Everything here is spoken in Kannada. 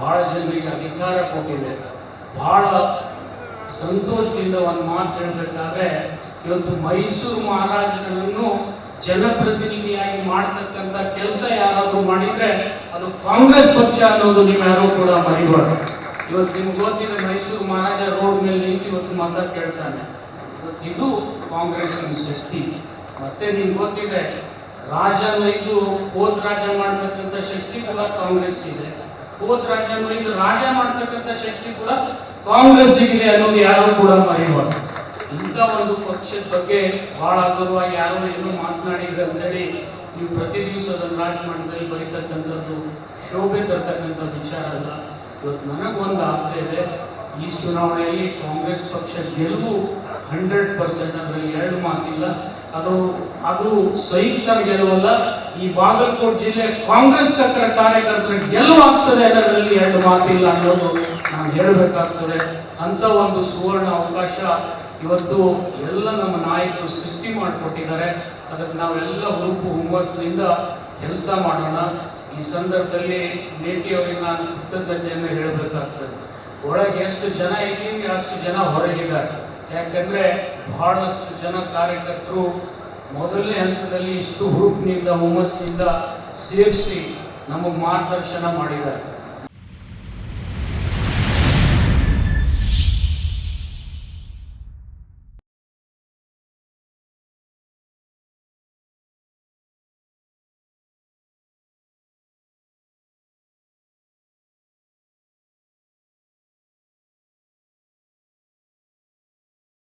ಬಹಳ ಜನರಿಗೆ ಅಧಿಕಾರ ಕೊಟ್ಟಿದೆ. ಬಹಳ ಸಂತೋಷದಿಂದ ಒಂದು ಮಾತು ಹೇಳಬೇಕಾದ್ರೆ, ಇವತ್ತು ಮೈಸೂರು ಮಹಾರಾಜರನ್ನು ಜನಪ್ರತಿನಿಧಿಯಾಗಿ ಮಾಡತಕ್ಕಂಥ ಕೆಲಸ ಯಾರಾದರೂ ಮಾಡಿದ್ರೆ ಅದು ಕಾಂಗ್ರೆಸ್ ಪಕ್ಷ ಅನ್ನೋದು ನೀವು ಯಾರು ಕೂಡ ಮರಿಬಾರ್ದು. ಇವತ್ತು ನಿಮ್ಗೆ ಗೊತ್ತಿದೆ, ಮೈಸೂರು ಮಹಾರಾಜ ರೋಡ್ ಮೇಲೆ ನಿಂತು ಇವತ್ತು ಮತ ಕೇಳ್ತಾನೆ. ಇವತ್ತು ಇದು ಕಾಂಗ್ರೆಸ್ನ ಶಕ್ತಿ. ಮತ್ತೆ ನಿಮ್ಗೆ ಗೊತ್ತಿದೆ ರಾಜ ಇದು ಕೋತ್ ರಾಜ ಮಾಡತಕ್ಕಂಥ ಶಕ್ತಿ ಕೂಡ ಕಾಂಗ್ರೆಸ್ ಇದೆ ಹೋದ್ ರಾಜ್ಯ ಇದು ರಾಜ ಮಾಡ್ತಕ್ಕಂಥ ಶಕ್ತಿ ಕೂಡ ಕಾಂಗ್ರೆಸ್ ಇದೆ ಅನ್ನೋದು ಯಾರು ಕೂಡ ಮರೆಯಬಾರ್ದು ಇಂಥ ಒಂದು ಪಕ್ಷದ ಬಗ್ಗೆ ಬಹಳ ಗೌರವಾಗಿ ಯಾರು ಏನು ಮಾತನಾಡಿದ್ರೆ ಅಂತೇಳಿ ನೀವು ಪ್ರತಿ ದಿವಸ ಅದನ್ನು ರಾಜಮಂಡಲದಲ್ಲಿ ಬರೀತಕ್ಕಂಥದ್ದು ಶೋಭೆ ತರ್ತಕ್ಕಂಥ ವಿಚಾರ ಅಲ್ಲ. ಇವತ್ತು ನನಗೊಂದು ಆಸೆ ಇದೆ, ಈ ಚುನಾವಣೆಯಲ್ಲಿ ಕಾಂಗ್ರೆಸ್ ಪಕ್ಷ ಗೆಲುವು ಹಂಡ್ರೆಡ್ ಪರ್ಸೆಂಟ್ ಅದರಲ್ಲಿ ಎರಡು ಮಾತಿಲ್ಲ. ಅದು ಅದು ಸಂಯುಕ್ತರ ಗೆಲುವಲ್ಲ ಈ ಬಾಗಲಕೋಟೆ ಜಿಲ್ಲೆ ಕಾಂಗ್ರೆಸ್ ಕಟ್ಟಡ ಕಾರ್ಯಕರ್ತರ ಗೆಲುವು ಆಗ್ತದೆ ಅನ್ನೋದ್ರಲ್ಲಿ ಎರಡು ಮಾತಿಲ್ಲ ಅನ್ನೋದು ನಾನು ಹೇಳಬೇಕಾಗ್ತದೆ. ಅಂತ ಒಂದು ಸುವರ್ಣ ಅವಕಾಶ ಇವತ್ತು ಎಲ್ಲ ನಮ್ಮ ನಾಯಕರು ಸೃಷ್ಟಿ ಮಾಡಿಕೊಟ್ಟಿದ್ದಾರೆ. ಅದಕ್ಕೆ ನಾವೆಲ್ಲ ಹುರುಪು ಹುಮ್ಮಸ್ಸಿನಿಂದ ಕೆಲಸ ಮಾಡೋಣ. ಈ ಸಂದರ್ಭದಲ್ಲಿ ನೇಟಿ ಅವರಿಗೆ ನಾನು ಕೃತಜ್ಞತೆಯನ್ನು ಹೇಳಬೇಕಾಗ್ತದೆ. ಒಳಗೆ ಎಷ್ಟು ಜನ ಇದ್ದೀನಿ ಅಷ್ಟು ಜನ ಹೊರಗಿದ್ದಾರೆ. ಯಾಕಂದ್ರೆ ಬಹಳಷ್ಟು ಜನ ಕಾರ್ಯಕರ್ತರು ಮೊದಲನೇ ಹಂತದಲ್ಲಿ ಇಷ್ಟು ಹುರುಪಿನಿಂದ ಹುಮ್ಮಸ್ಸಿನಿಂದ ಸೇರಿಸಿ ನಮಗೆ ಮಾರ್ಗದರ್ಶನ ಮಾಡಿದ್ದಾರೆ.